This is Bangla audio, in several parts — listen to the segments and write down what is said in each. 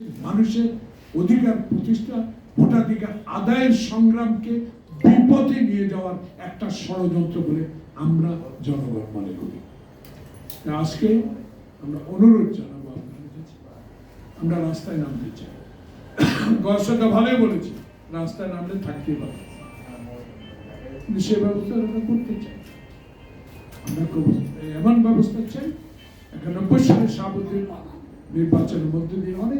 মানুষের অধিকার প্রতিষ্ঠা, ভোটাধিকার আদায়ের সংগ্রামকে বিপথে নিয়ে যাওয়ার একটা ষড়যন্ত্র বলে আমরা জনগণ মনে করি। আজকে আমরা অনুরোধ জানাব আপনাদের কাছে। আমরা রাস্তায় নামতে চাই। গর্ষটা ভালোই বলেছি, রাস্তায় নামলে থাকতে পারে। সে ব্যবস্থা আমরা করতে চাই। আমরা এমন ব্যবস্থা চাই, একানব্বই সালে সাবুদ্দিন নির্বাচনের মধ্যে দিয়ে অনেকে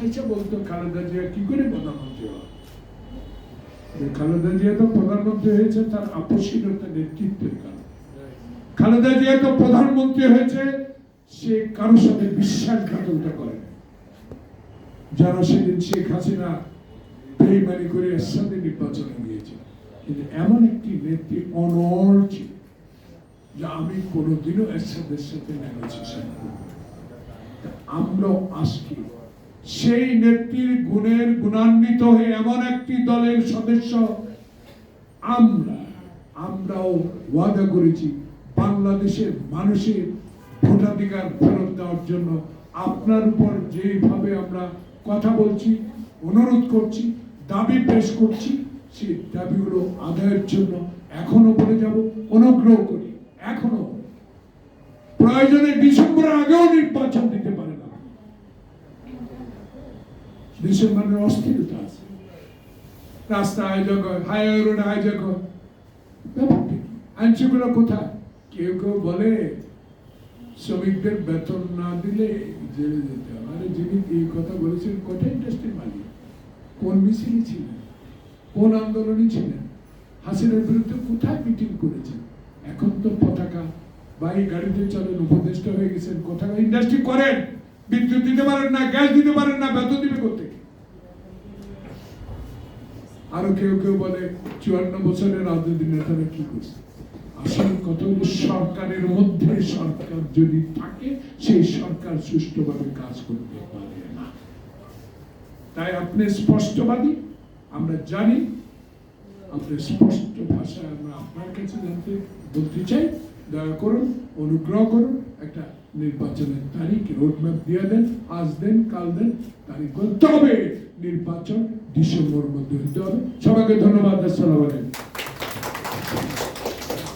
হাইসা বলতো খালেদা জিয়া কি করে প্রধানমন্ত্রী হয়? খালেদা জিয়া তো প্রধানমন্ত্রী হয়েছে, তার আপসীনতা নেতৃত্বের কারণে। খালেদা জিয়া তো প্রধানমন্ত্রী হয়েছে, সে কারোর সাথে বিশ্বাসঘাতকতা করে যারা সেদিন শেখ হাসিনা বেইমানি করে এর সাথে নির্বাচনে গিয়েছে। কিন্তু এমন একটি নেত্রী অনর ছিল, যে আমি কোনোদিনও এরশাদের সাথে নেগোসিয়েশন করব না। আমরাও আজকে সেই নেত্রীর গুণের গুণান্বিত হয়ে এমন একটি দলের সদস্য আমরা, আমরাও ওয়াদা করেছি বাংলাদেশের মানুষের ভোটাধিকার ফেরত দেওয়ার জন্য। আপনার উপর যেভাবে আমরা কথা বলছি, অনুরোধ করছি, দাবি পেশ করছি, সেই দাবিগুলো আদায়ের জন্য এখনও বলে যাব, অনুগ্রহ করি এখনও। প্রয়োজনে ডিসেম্বরের আগেও নির্বাচন দিতে পারে না অস্থিরতা আছে। রাস্তা আয়োজক হয় হাইওয়ে রোড আয়োজক হয় ব্যাপারটা কি? আইন শৃঙ্খলা কোথায়? কেউ কেউ বলে, শ্রমিকদের বেতন না দিলে জেলে যেতে হবে। আরে যিনি এই কথা বলেছেন, কোথায় ইন্ডাস্ট্রির মালিক? কোন মিছিলে ছিলেন? কোন আন্দোলনে ছিলেন? হাসিনার বিরুদ্ধে কোথায় মিটিং করেছেন? এখন তো পতাকা বা এই গাড়িতে চলেন, উপদেষ্টা হয়ে গেছেন, কোথায়? ইন্ডাস্ট্রি করেন, বিদ্যুৎ দিতে পারেন না, গ্যাস দিতে পারেন না, বেতন দিবে করতে আরও কেউ কেউ বলে, চুয়ান্ন বছরের রাজনৈতিক নেতারা কি করছে? আসল কথা সরকারের মধ্যে সরকার যদি থাকে, সেই সরকার সুষ্ঠুভাবে কাজ করতে পারে না। তাই আপনি স্পষ্টবাদী, আমরা জানি, আপনি স্পষ্ট ভাষায় আমরা আপনার কাছে জানতে বলতে চাই। দয়া করুন, অনুগ্রহ করুন, একটা নির্বাচনের তারিখ রোডম্যাপ দিয়ে দেন, আজ দেন, কাল দেন, তারিখ করতে হবে। নির্বাচন ডিসেম্বর মধ্যে হতে হবে। সবাইকে ধন্যবাদ, আসসালাম আলাইকুম।